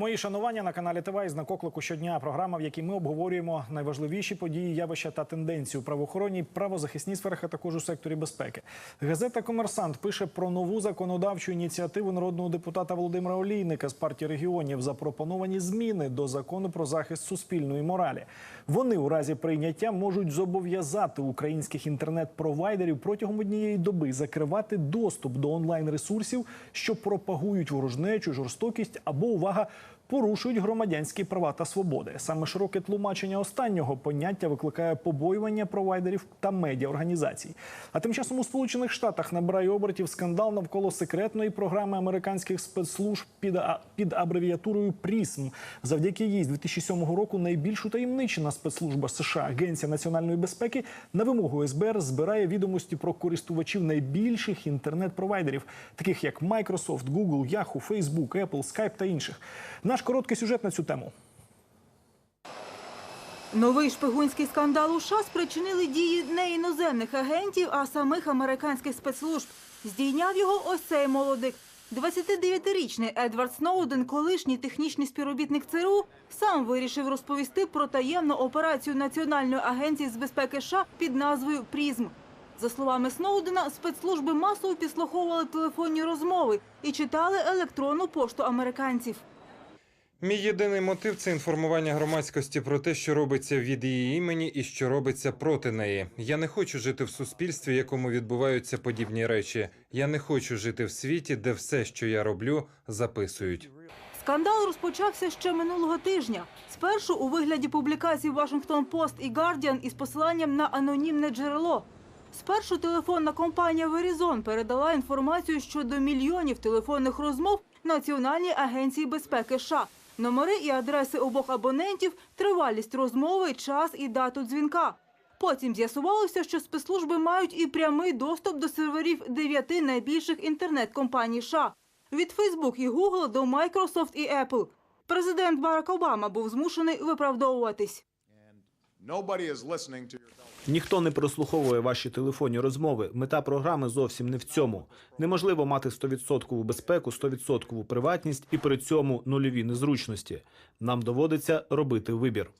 Мої шанування на каналі ТВ із накоклику щодня. Програма, в якій ми обговорюємо найважливіші події, явища та тенденції у правоохоронній, правозахисній сферах, а також у секторі безпеки. Газета Комерсант пише про нову законодавчу ініціативу народного депутата Володимира Олійника з партії регіонів. Запропоновані зміни до закону про захист суспільної моралі. Вони у разі прийняття можуть зобов'язати українських інтернет-провайдерів протягом однієї доби закривати доступ до онлайн-ресурсів, що пропагують ворожнечу, жорстокість або увага. Порушують громадянські права та свободи. Саме широке тлумачення останнього поняття викликає побоювання провайдерів та медіаорганізацій. А тим часом у Сполучених Штатах набирає обертів скандал навколо секретної програми американських спецслужб під, під абревіатурою ПРІСМ. Завдяки їй з 2007 року найбільш утаємничена спецслужба США Агенція національної безпеки на вимогу СБР збирає відомості про користувачів найбільших інтернет-провайдерів, таких як Microsoft, Google, Yahoo, Facebook, Apple, Skype та інших. Наш короткий сюжет на цю тему. Новий шпигунський скандал у США спричинили дії не іноземних агентів, а самих американських спецслужб. Здійняв його ось цей молодик. 29-річний Едвард Сноуден, колишній технічний співробітник ЦРУ, сам вирішив розповісти про таємну операцію Національної агенції з безпеки США під назвою «Прізм». За словами Сноудена, спецслужби масово підслуховували телефонні розмови і читали електронну пошту американців. Мій єдиний мотив це інформування громадськості про те, що робиться від її імені і що робиться проти неї. Я не хочу жити в суспільстві, якому відбуваються подібні речі. Я не хочу жити в світі, де все, що я роблю, записують. Скандал розпочався ще минулого тижня. Спершу у вигляді публікацій Washington Post і Guardian із посиланням на анонімне джерело. Спершу телефонна компанія Verizon передала інформацію щодо мільйонів телефонних розмов Національній агенції безпеки США. Номери і адреси обох абонентів, тривалість розмови, час і дату дзвінка. Потім з'ясувалося, що спецслужби мають і прямий доступ до серверів дев'яти найбільших інтернет-компаній США – від Facebook і Google до Microsoft і Apple. Президент Барак Обама був змушений виправдовуватись. Ніхто не прослуховує ваші телефонні розмови. Мета програми зовсім не в цьому. Неможливо мати 100% безпеку, 100% приватність і при цьому нульові незручності. Нам доводиться робити вибір.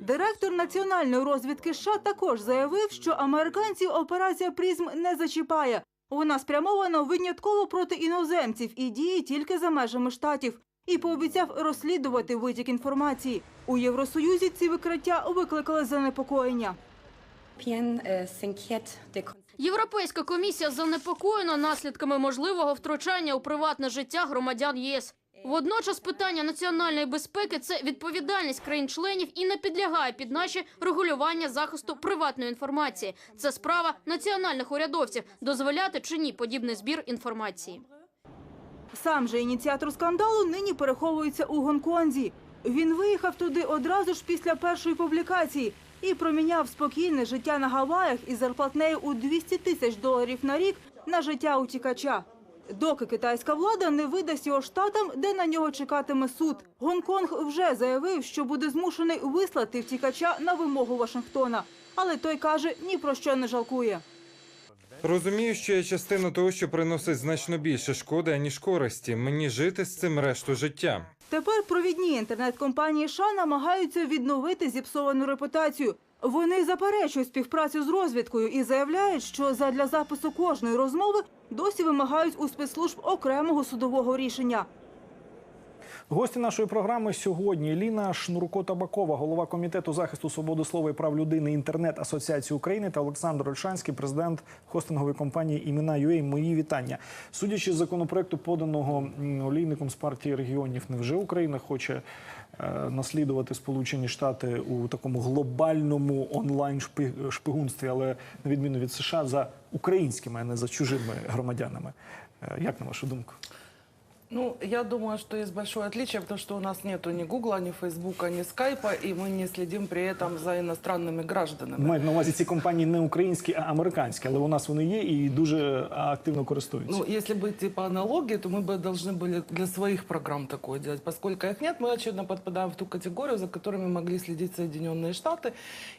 Директор національної розвідки США також заявив, що американців операція «Призм» не зачіпає. Вона спрямована винятково проти іноземців і діє тільки за межами штатів. І пообіцяв розслідувати витік інформації. У Євросоюзі ці викриття викликали занепокоєння. Європейська комісія занепокоєна наслідками можливого втручання у приватне життя громадян ЄС. Водночас питання національної безпеки це відповідальність країн-членів і не підлягає під наші регулювання захисту приватної інформації. Це справа національних урядовців дозволяти чи ні подібний збір інформації. Сам же ініціатор скандалу нині переховується у Гонконзі. Він виїхав туди одразу ж після першої публікації і проміняв спокійне життя на Гаваях із зарплатнею у 200 тисяч доларів на рік на життя утікача. Доки китайська влада не видасть його штатам, де на нього чекатиме суд. Гонконг вже заявив, що буде змушений вислати втікача на вимогу Вашингтона. Але той каже, ні про що не жалкує. Розумію, що я частина того, що приносить значно більше шкоди, аніж користі. Мені жити з цим решту життя. Тепер провідні інтернет-компанії США намагаються відновити зіпсовану репутацію. Вони заперечують співпрацю з розвідкою і заявляють, що задля запису кожної розмови досі вимагають у спецслужб окремого судового рішення. Гості нашої програми сьогодні Ліна Шнурко-Табакова, голова комітету захисту свободи слова і прав людини інтернет Асоціації України та Олександр Ольшанський, президент хостингової компанії імена UA. Мої вітання. Судячи з законопроекту, поданого олійником з партії регіонів, невже Україна хоче е, наслідувати Сполучені Штати у такому глобальному онлайн шпигунстві, але на відміну від США за українськими, а не за чужими громадянами. Е, Як на вашу думку? Ну, я думаю, что есть большое отличие, потому что у нас нету ни Гугла, ни Фейсбука, ни Скайпа, и мы не следим при этом за иностранными гражданами. Мають на увазі ці компанії не українські, а американські, але у нас вони є і дуже активно користуються. Ну, если быть типа аналогии, то мы бы должны были для своих программ такое делать. Поскольку их нет, мы, очевидно, подпадаем в ту категорию, за которыми могли следить Соединенные Штаты.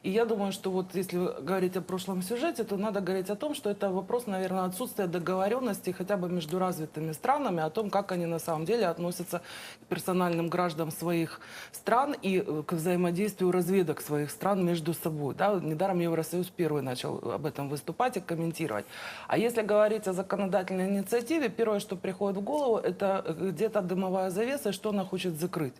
И я думаю, что вот если говорить о прошлом сюжете, то надо говорить о том, что это вопрос, наверное, отсутствия договоренности хотя бы между развитыми странами о том, как они на самом деле относятся к персональным гражданам своих стран и э, к взаимодействию разведок своих стран между собой. Да? Недаром Евросоюз первый начал об этом выступать и комментировать. А если говорить о законодательной инициативе, первое, что приходит в голову, это э, где-то дымовая завеса, что она хочет закрыть.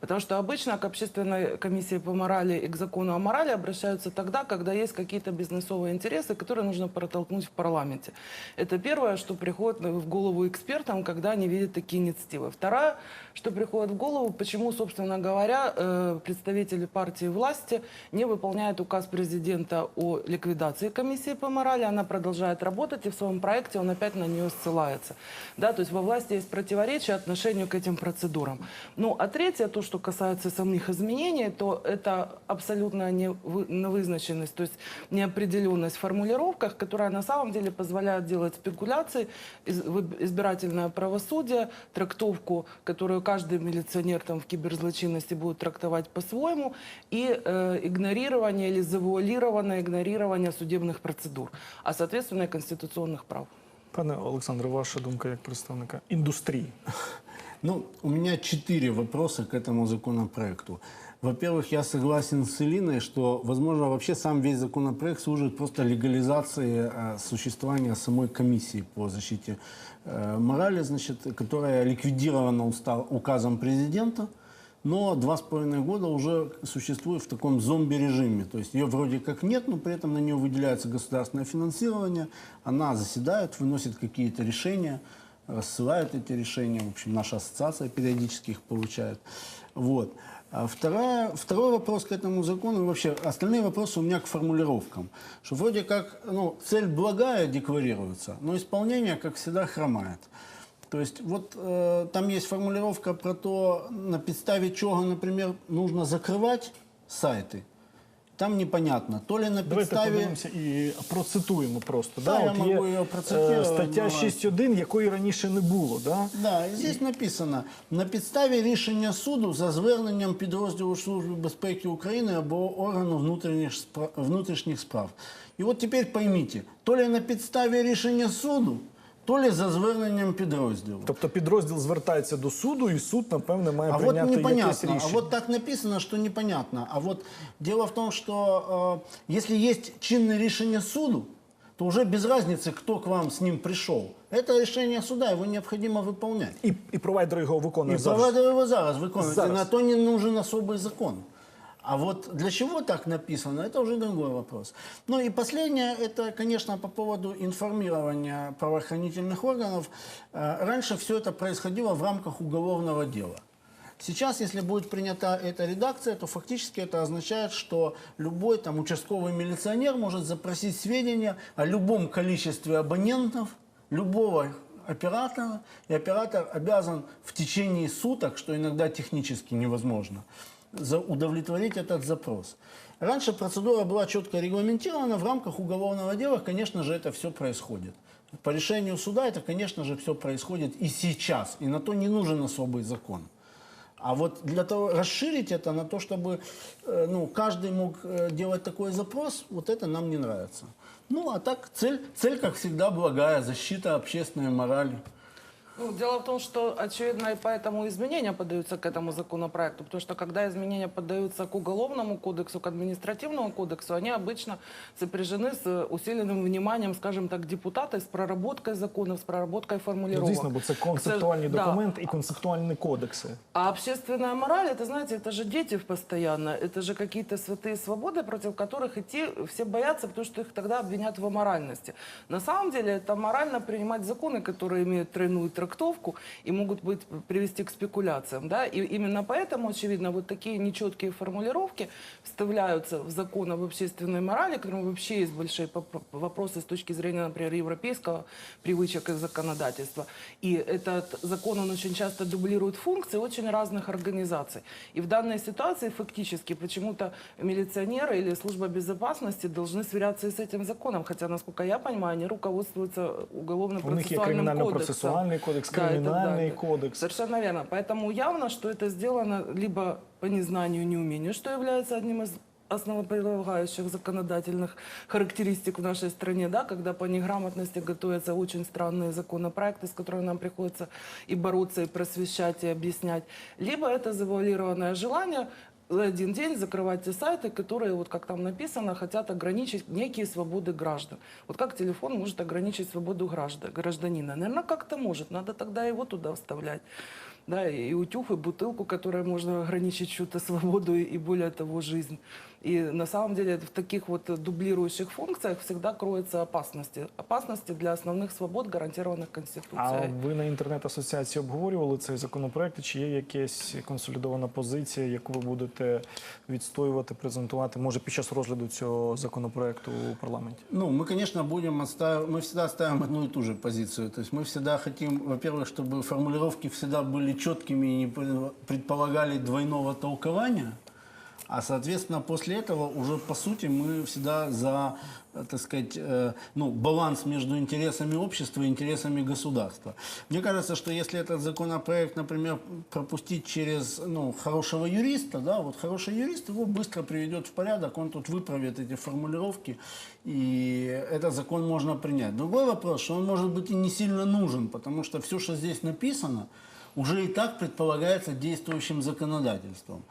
Потому что обычно к общественной комиссии по морали и к закону о морали обращаются тогда, когда есть какие-то бизнесовые интересы, которые нужно протолкнуть в парламенте. Это первое, что приходит в голову экспертам, когда они видят такие инициативы. Второе, что приходит в голову, почему, собственно говоря, э, представители партии власти не выполняют указ президента о ликвидации комиссии по морали. Она продолжает работать, и в своем проекте он опять на нее ссылается. Да, то есть во власти есть противоречие отношению к этим процедурам. Ну, а третье, то, что касается самих изменений, то это абсолютная невы- невызначенность, то есть неопределенность в формулировках, которая на самом деле позволяет делать спекуляции, избирательное правосудие, трактовку, которую каждый милиционер там в киберзлочинности будет трактовать по-своему, и э, игнорирование или завуалированное игнорирование судебных процедур, а соответственно и конституционных прав. Пане Олександре, ваша думка як представника індустрії? Ну, у меня четыре вопроса к этому законопроекту. Во-первых, я согласен с Элиной, что, возможно, вообще сам весь законопроект служит просто легализации э, существования самой комиссии по защите э, морали, значит, которая ликвидирована уста- указом президента, но два с половиной года уже существует в таком зомби-режиме. То есть ее вроде как нет, но при этом на нее выделяется государственное финансирование, она заседает, выносит какие-то решения, рассылает эти решения. В общем, наша ассоциация периодически их получает. Вот. А вторая, второй вопрос к этому закону, и вообще остальные вопросы у меня к формулировкам. Что вроде как ну, цель благая декларируется, но исполнение, как всегда, хромает. То есть вот э, там есть формулировка про то, на подставе чего, например, нужно закрывать сайты. Там непонятно. То ли на Давайте підставі... подивимося і процитуємо просто. Да, я От можу є е, процитувати, стаття ну, 6.1, якої раніше не було. Да? Да, і здесь написано на підставі рішення суду за зверненням підрозділу Служби безпеки України або органу внутрішніх справ, внутрішніх справ. І от тепер пойміть, то ли на підставі рішення суду, то ли за зверненням підрозділу. Тобто підрозділ звертається до суду, і суд, напевне, має А вот прийняти якесь непонятно, рішення. а вот так написано, что непонятно. А вот дело в том, что э, если есть чинное решение суду, то уже без разницы, кто к вам с ним пришел. Это решение суда, его необходимо выполнять. І, і провайдер його И виконує завжди. проводив его зараз виконують. Зараз. И на то не нужен особый закон. А вот для чего так написано, это уже другой вопрос. Ну и последнее, это, конечно, по поводу информирования правоохранительных органов. Э, Раньше все это происходило в рамках уголовного дела. Сейчас, если будет принята эта редакция, то фактически это означает, что любой там участковый милиционер может запросить сведения о любом количестве абонентов, любого оператора, и оператор обязан в течение суток, что иногда технически невозможно, удовлетворить этот запрос. Раньше процедура была четко регламентирована, в рамках уголовного дела, конечно же, это все происходит. По решению суда это, конечно же, все происходит и сейчас, и на то не нужен особый закон. А вот для того, расширить это на то, чтобы э, ну, каждый мог э, делать такой запрос, вот это нам не нравится. Ну, а так цель, цель как всегда, благая, защита общественной морали. Ну, дело в том, что, очевидно, и поэтому изменения подаются к этому законопроекту, потому что когда изменения подаются к уголовному кодексу, к административному кодексу, они обычно сопряжены с э, усиленным вниманием, скажем так, депутата, с проработкой законов, с проработкой формулировок. Звісно, бо це концептуальні Да. документи і концептуальні кодекси. А общественная мораль, это, знаете, это же дети постоянно, это же какие-то святые свободы, против которых идти все боятся, потому что их тогда обвинят в аморальности. На самом деле это морально принимать законы, которые имеют тройную трактовку и могут быть, привести к спекуляциям. Да? И именно поэтому, очевидно, вот такие нечеткие формулировки вставляются в закон об общественной морали, которым вообще есть большие вопросы с точки зрения, например, европейского привычек и законодательства. И этот закон, он очень часто дублирует функции очень разных организаций. И в данной ситуации фактически почему-то милиционеры или служба безопасности должны сверяться и с этим законом. Хотя, насколько я понимаю, они руководствуются У них уголовно-процессуальным кодексом. кримінально-процесуальний кодекс, Да, это да, кримінальний это- кодекс. Совершенно верно. Поэтому явно, что это сделано либо по незнанию, неумению, что является одним из основополагающих законодательных характеристик в нашей стране, да, когда по неграмотности готовятся очень странные законопроекты, с которыми нам приходится и бороться, и просвещать, и объяснять. Либо это завуалированное желание в один день закрывать те сайты, которые, вот как там написано, хотят ограничить некие свободы граждан. Вот как телефон может ограничить свободу граждан, гражданина? Наверное, как-то может. Надо тогда его туда вставлять. Да, и утюг, и бутылку, которая можно ограничить чью-то свободу и, и более того, жизнь. И на самом деле в таких вот дублирующих функциях всегда кроются опасности. Опасности для основных свобод, гарантированных А Конституцией. ви на інтернет-асоціації обговорювали цей законопроект? Чи є якась консолідована позиція, яку ви будете відстоювати, презентувати, може під час розгляду цього законопроекту у парламенті? Ну, мы, конечно, будем отстаивать, мы всегда ставим одну и ту же позицию. То есть мы всегда хотим, во-первых, чтобы формулировки всегда были четкими и не пред- предполагали двойного толкования. А, соответственно, после этого уже, по сути, мы всегда за, так сказать, э, ну, баланс между интересами общества и интересами государства. Мне кажется, что если этот законопроект, например, пропустить через ну, хорошего юриста, да, вот хороший юрист его быстро приведет в порядок, он тут выправит эти формулировки, и этот закон можно принять. Другой вопрос, что он может быть и не сильно нужен, потому что все, что здесь написано, уже и так предполагается действующим законодательством.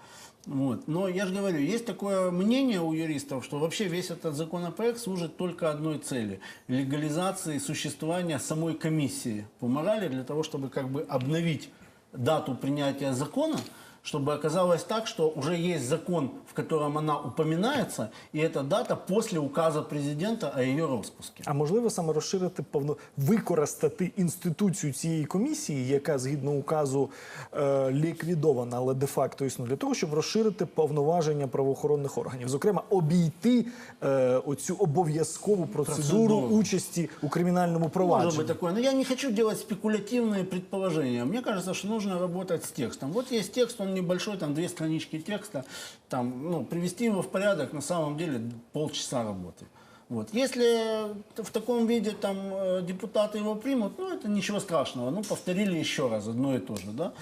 Вот. Но я же говорю, есть такое мнение у юристов, что вообще весь этот законопроект служит только одной цели – легализации существования самой комиссии по морали для того, чтобы как бы обновить дату принятия закона, чтобы оказалось так, что уже есть закон, в котором она упоминается, и эта дата после указа президента о ее распуске. А можливо саме розширити повно використати інституцію цієї комісії, яка згідно указу е, ліквідована, але де-факто існує, для того, щоб розширити повноваження правоохоронних органів, зокрема обійти е, оцю обов'язкову процедуру, Процедуру. участі у кримінальному Может провадженні. быть такое. Но я не хочу делать спекулятивные предположения. Мне кажется, что нужно работать с текстом. Вот есть текст, небольшой, там две странички текста. Там, ну, привести его в порядок на самом деле полчаса работы. Вот. Если в таком виде там э, депутаты его примут, ну это ничего страшного. Ну повторили еще раз одно и то же, да.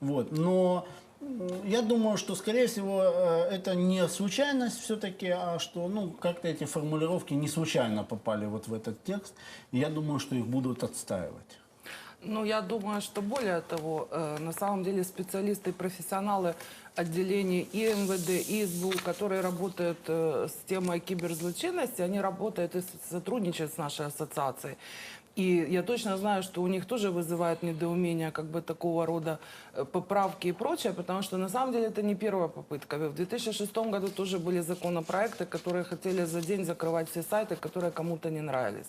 Вот. Но я думаю, что, скорее всего, э, это не случайность все-таки, а что, ну, как-то эти формулировки не случайно попали вот в этот текст. И я думаю, что их будут отстаивать. Ну, я думаю, что более того, э, на самом деле специалисты и профессионалы отделений и МВД, и СБУ, которые работают э, с темой киберзлочинности, они работают и сотрудничают с нашей ассоциацией. И я точно знаю, что у них тоже вызывает недоумение как бы такого рода э, поправки и прочее, потому что на самом деле это не первая попытка. В 2006 году тоже были законопроекты, которые хотели за день закрывать все сайты, которые кому-то не нравились.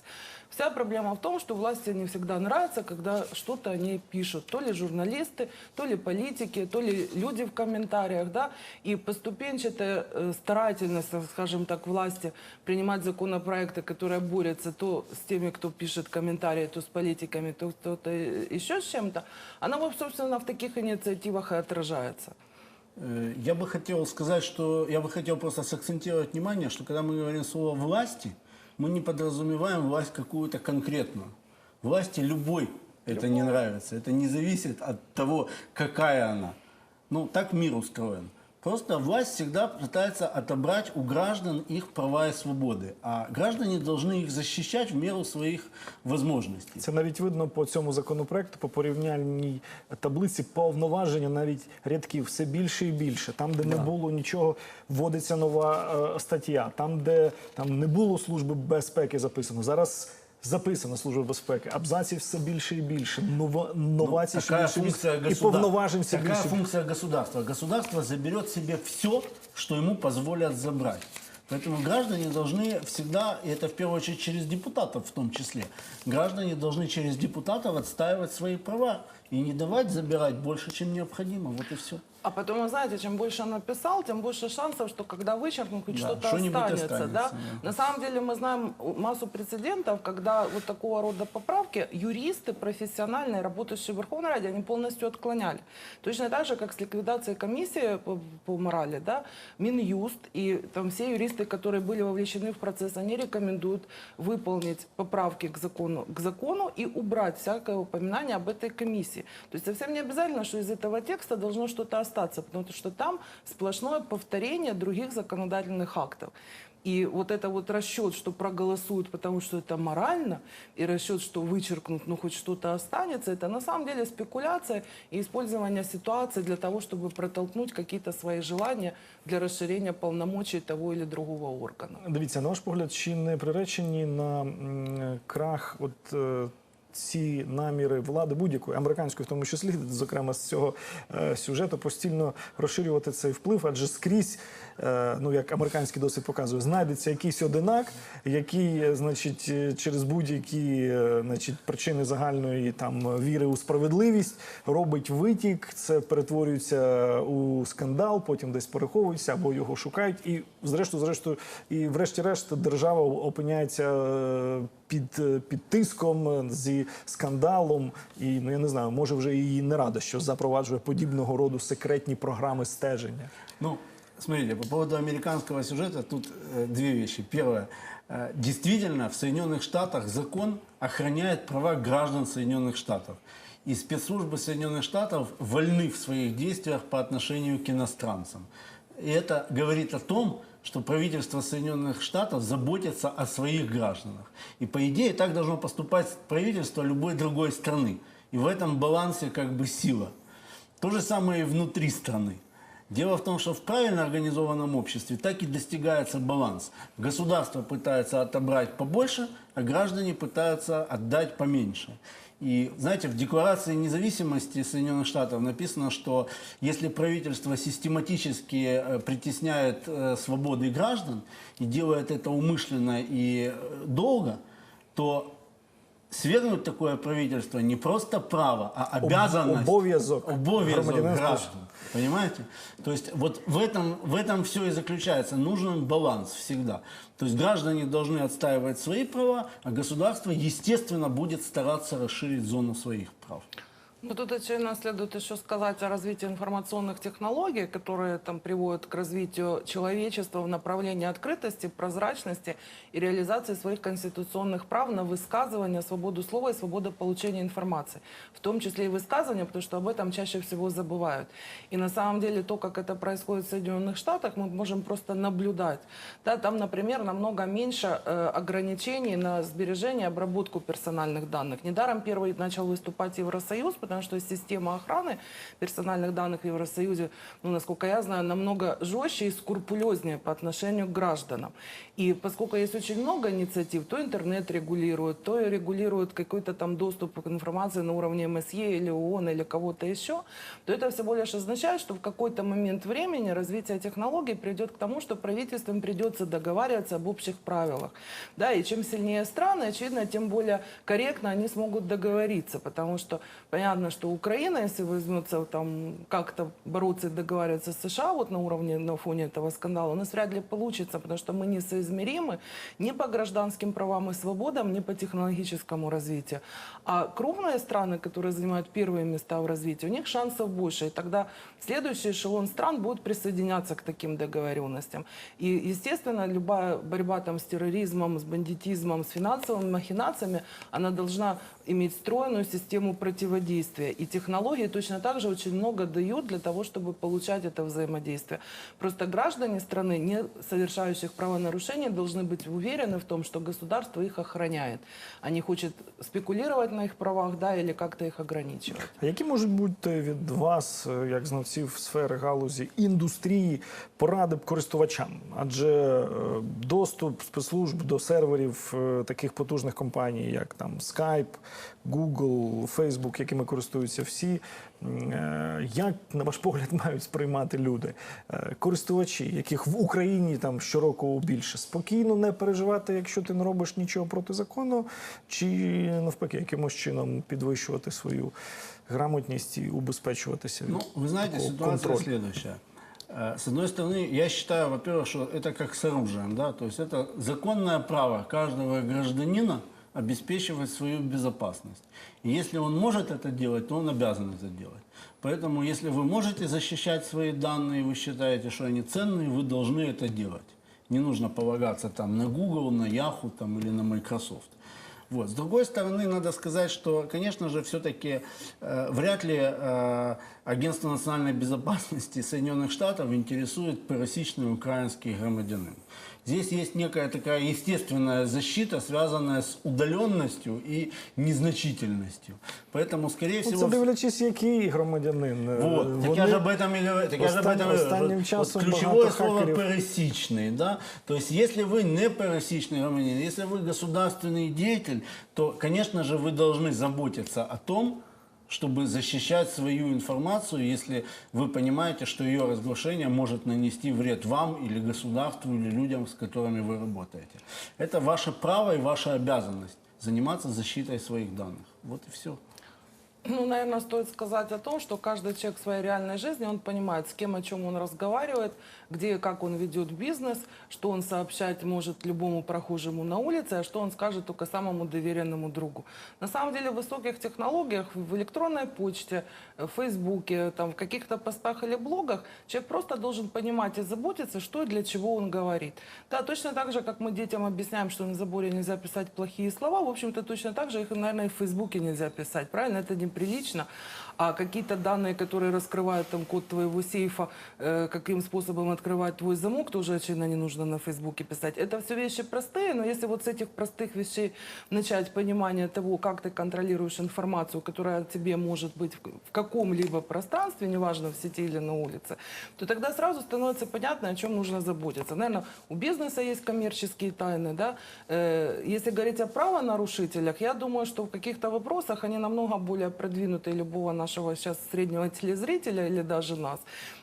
Вся проблема в том, что власти не всегда нравится, когда что-то они пишут. То ли журналисты, то ли политики, то ли люди в комментариях, да. И поступенчатая э, старательность, скажем так, власти принимать законопроекты, которые борются то с теми, кто пишет комментарии, то с политиками, то кто-то еще с чем-то, она, собственно, в таких инициативах и отражается. Э, Я бы хотел сказать, что я бы хотел просто сакцентировать внимание, что когда мы говорим слово власти, мы не подразумеваем власть какую-то конкретную. Власти любой это не нравится. Это не зависит от того, какая она. Ну, так мир устроен. Просто власть всегда пытается отобрать у граждан их права и свободы. А граждане должны их защищать в меру своих возможностей. Це навіть видно по цьому законопроекту, по порівняльній таблиці повноваження навіть рядків все більше і більше. Там, де не було нічого, вводиться нова е, стаття. Там, де там не було служби безпеки записано, зараз записана служба безпеки. Абзаців все більше і більше. Нова, новацій все Какая більше і функция більше. і государства? повноважень все Какая більше. функция государства? Государство заберет себе все, что ему позволят забрать. Поэтому граждане должны всегда, и это в первую очередь через депутатов в том числе, граждане должны через депутатов отстаивать свои права и не давать забирать больше, чем необходимо. Вот и все. А потом, вы знаете, чем больше он написал, тем больше шансов, что когда вычеркнут, хоть Да, что-то что-нибудь останется. останется, да? да. На самом деле мы знаем массу прецедентов, когда вот такого рода поправки юристы профессиональные, работающие в Верховной Раде, они полностью отклоняли. Точно так же, как с ликвидацией комиссии по, по морали, да, Минюст и там все юристы, которые были вовлечены в процесс, они рекомендуют выполнить поправки к закону, к закону и убрать всякое упоминание об этой комиссии. То есть совсем не обязательно, что из этого текста должно что-то остаться, потому что там сплошное повторение других законодательных актов. И вот это вот расчет, что проголосуют, потому что это морально, и расчет, что вычеркнут, ну хоть что-то останется, это на самом деле спекуляция и использование ситуации для того, чтобы протолкнуть какие-то свои желания для расширения полномочий того или другого органа. Дивіться, на ваш погляд, чи не приречені на м, крах от е, ці наміри влади будь-якої американської, в тому числі, зокрема з цього е, сюжету, постійно розширювати цей вплив, адже скрізь, е, ну як американський досвід показує, знайдеться якийсь одинак, який, е, значить, е, через будь-які е, значить, причини загальної там віри у справедливість робить витік, це перетворюється у скандал, потім десь переховується або його шукають. І зрештою, зрештою, і врешті-решт держава опиняється під, е, під тиском е, зі скандалом. І ну я не знаю, може вже і не рада, що запроваджує подібного роду секретні програми стеження. Ну, смотрите, по поводу американского сюжета тут э, две вещи. Первое. Э, действительно, в Соединенных Штатах закон охраняет права граждан Соединенных Штатов. И спецслужбы Соединенных Штатов вольны в своих действиях по отношению к иностранцам. И это говорит о том, что правительство Соединенных Штатов заботится о своих гражданах. И по идее так должно поступать правительство любой другой страны. И в этом балансе как бы сила. То же самое и внутри страны. Дело в том, что в правильно организованном обществе так и достигается баланс. Государство пытается отобрать побольше, а граждане пытаются отдать поменьше. И, знаете, в Декларации независимости Соединенных Штатов написано, что если правительство систематически э, притесняет э, свободы граждан и делает это умышленно и э, долго, то свергнуть такое правительство не просто право, а обязанность. обов'язок Обов'язок граждан. Понимаете? То есть вот в этом, в этом все и заключается. Нужен баланс всегда. То есть граждане должны отстаивать свои права, а государство, естественно, будет стараться расширить зону своих прав. Ну, тут очевидно следует еще сказать о развитии информационных технологий, которые там приводят к развитию человечества в направлении открытости, прозрачности и реализации своих конституционных прав на высказывание, свободу слова и свободу получения информации. В том числе и высказывания, потому что об этом чаще всего забывают. И на самом деле то, как это происходит в Соединенных Штатах, мы можем просто наблюдать. Да, там, например, намного меньше э, ограничений на сбережение и обработку персональных данных. Недаром первый начал выступать Евросоюз, потому что система охраны персональных данных в Евросоюзе, ну, насколько я знаю, намного жестче и скрупулезнее по отношению к гражданам. И поскольку есть очень много инициатив, то интернет регулирует, то и регулирует какой-то там доступ к информации на уровне МСЕ или ООН или кого-то еще, то это всего лишь означает, что в какой-то момент времени развитие технологий придет к тому, что правительствам придется договариваться об общих правилах. Да, и чем сильнее страны, очевидно, тем более корректно они смогут договориться, потому что понятно, что Украина, если возьмется там как-то бороться и договариваться с США вот на уровне, на фоне этого скандала, у нас вряд ли получится, потому что мы не соизмеримы ни по гражданским правам и свободам, ни по технологическому развитию. А крупные страны, которые занимают первые места в развитии, у них шансов больше. И тогда следующий эшелон стран будет присоединяться к таким договоренностям. И, естественно, любая борьба там с терроризмом, с бандитизмом, с финансовыми махинациями, она должна иметь стройную систему противодействия. И технологии точно так же очень много дают для того, чтобы получать это взаимодействие. Просто граждане страны, не совершающих правонарушений, должны быть уверены в том, что государство их охраняет, а не хочет спекулировать на их правах да, или как-то их ограничивать. А які можуть бути від вас, е, як знавців сфери галузі індустрії, поради користувачам? Адже е, доступ спецслужб до серверів е, таких потужних компаній, як там Skype, Google, Facebook, якими користуються всі, м, е, як на ваш погляд мають сприймати люди, Е, користувачі, яких в Україні там щороку більше, спокійно не переживати, якщо ти не робиш нічого протизаконного, чи навпаки, якимось чином підвищувати свою грамотність і убезпечуватися від Ну, вы знаете, такого ситуация контролю? следующая. Э, С одной стороны, я считаю, во-первых, что это как с оружием, да, то есть это законное право каждого гражданина обеспечивать свою безопасность. И если он может это делать, то он обязан это делать. Поэтому, если вы можете защищать свои данные, вы считаете, что они ценные, вы должны это делать. Не нужно полагаться там на Google, на Yahoo там, или на Microsoft. Вот. С другой стороны, надо сказать, что, конечно же, все-таки э, вряд ли э, Агентство национальной безопасности Соединенных Штатов интересует пересечный украинский громадянин. Здесь есть некая такая естественная защита, связанная с удаленностью и незначительностью. Поэтому, скорее Ну, всего... Це дивлячись, який громадянин. Е, Вот, так вони- я же об этом и говорю. Так я же об Остань- этом и говорю. останнім Вот- часом вот ключевое багато слово хакерів. пересечный, да. То есть, если вы не пересечный громадянин, если вы государственный деятель, то, конечно же, вы должны заботиться о том, чтобы защищать свою информацию, если вы понимаете, что ее разглашение может нанести вред вам или государству, или людям, с которыми вы работаете. Это ваше право и ваша обязанность заниматься защитой своих данных. Вот и все. Ну, наверное, стоит сказать о том, что каждый человек в своей реальной жизни, он понимает, с кем, о чем он разговаривает, где и как он ведет бизнес, что он сообщать может любому прохожему на улице, а что он скажет только самому доверенному другу. На самом деле в высоких технологиях, в электронной почте, в Фейсбуке, там, в каких-то постах или блогах человек просто должен понимать и заботиться, что и для чего он говорит. Да, точно так же, как мы детям объясняем, что на заборе нельзя писать плохие слова, в общем-то, точно так же их, наверное, и в Фейсбуке нельзя писать, правильно? Это неприлично. А какие-то данные, которые раскрывают там код твоего сейфа, э, каким способом открывать твой замок, тоже, очевидно, не нужно на Фейсбуке писать. Это все вещи простые, но если вот с этих простых вещей начать понимание того, как ты контролируешь информацию, которая тебе может быть в каком-либо пространстве, неважно, в сети или на улице, то тогда сразу становится понятно, о чем нужно заботиться. Наверное, у бизнеса есть коммерческие тайны, да. Э, Если говорить о правонарушителях, я думаю, что в каких-то вопросах они намного более продвинутые любого нашего сейчас среднего телезрителя или даже нас.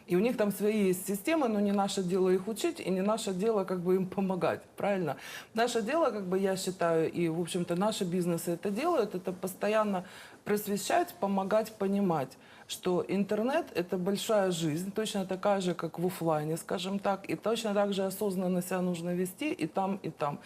И у них там свои есть системы, но не наше дело их учить, и не наше дело как бы им помогать, правильно? Наше дело, как бы я считаю, и, в общем-то, наши бизнесы это делают, это постоянно просвещать, помогать, понимать, что интернет – это большая жизнь, точно такая же, как в оффлайне, скажем так, и точно так же осознанно себя нужно вести и там, и там,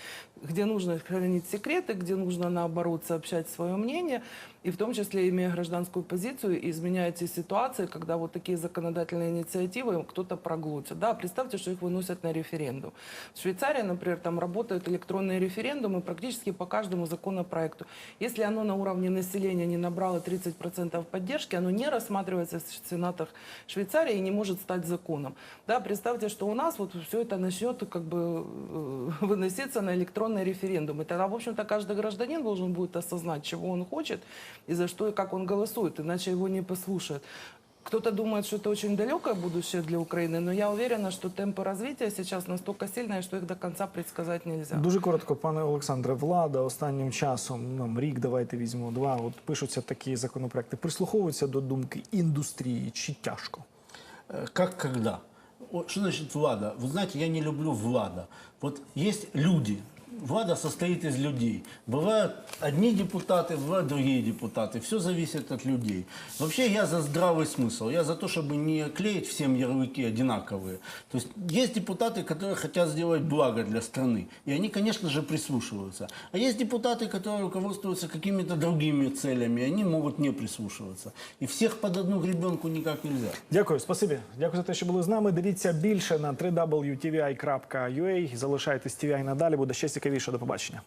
где нужно хранить секреты, где нужно, наоборот, сообщать свое мнение, и в том числе имея гражданскую позицию и изменяя ситуации, когда вот такие законодательные инициативы кто-то проглотит. Да, представьте, что их выносят на референдум. В Швейцарии, например, там работают электронные референдумы практически по каждому законопроекту. Если оно на уровне населения не набрало 30% поддержки, оно не рассматривается в Сенатах Швейцарии и не может стать законом. Да, представьте, что у нас вот все это начнет как бы э, выноситься на электронный референдум. И тогда, в общем-то, каждый гражданин должен будет осознать, чего он хочет и за что и как он голосует, иначе его не послушают. Кто-то думает, что это очень далекое будущее для Украины, но я уверена, что темпы развития сейчас настолько сильные, что их до конца предсказать нельзя. Дуже коротко, пане Олександре, влада останнім часом, ну, рік давайте візьмемо, два, от пишуться такі законопроекти, прислуховуються до думки індустрії, чи тяжко? Э, Как когда? О, Что значит влада? Вы знаете, я не люблю влада. Вот есть люди. Влада состоит из людей. Бывают одни депутаты, бывают другие депутаты. Все зависит от людей. Вообще я за здравый смысл. Я за то, чтобы не клеить всем ярлыки одинаковые. То есть есть депутаты, которые хотят сделать благо для страны. И они, конечно же, прислушиваются. А есть депутаты, которые руководствуются какими-то другими целями. И они могут не прислушиваться. И всех под одну гребенку никак нельзя. Дякую, спасибі. Дякую за те, що були з нами. Дивіться більше на www.tvi.ua. Залишайтесь TVI надалі, буде ще цікавіше. До побачення.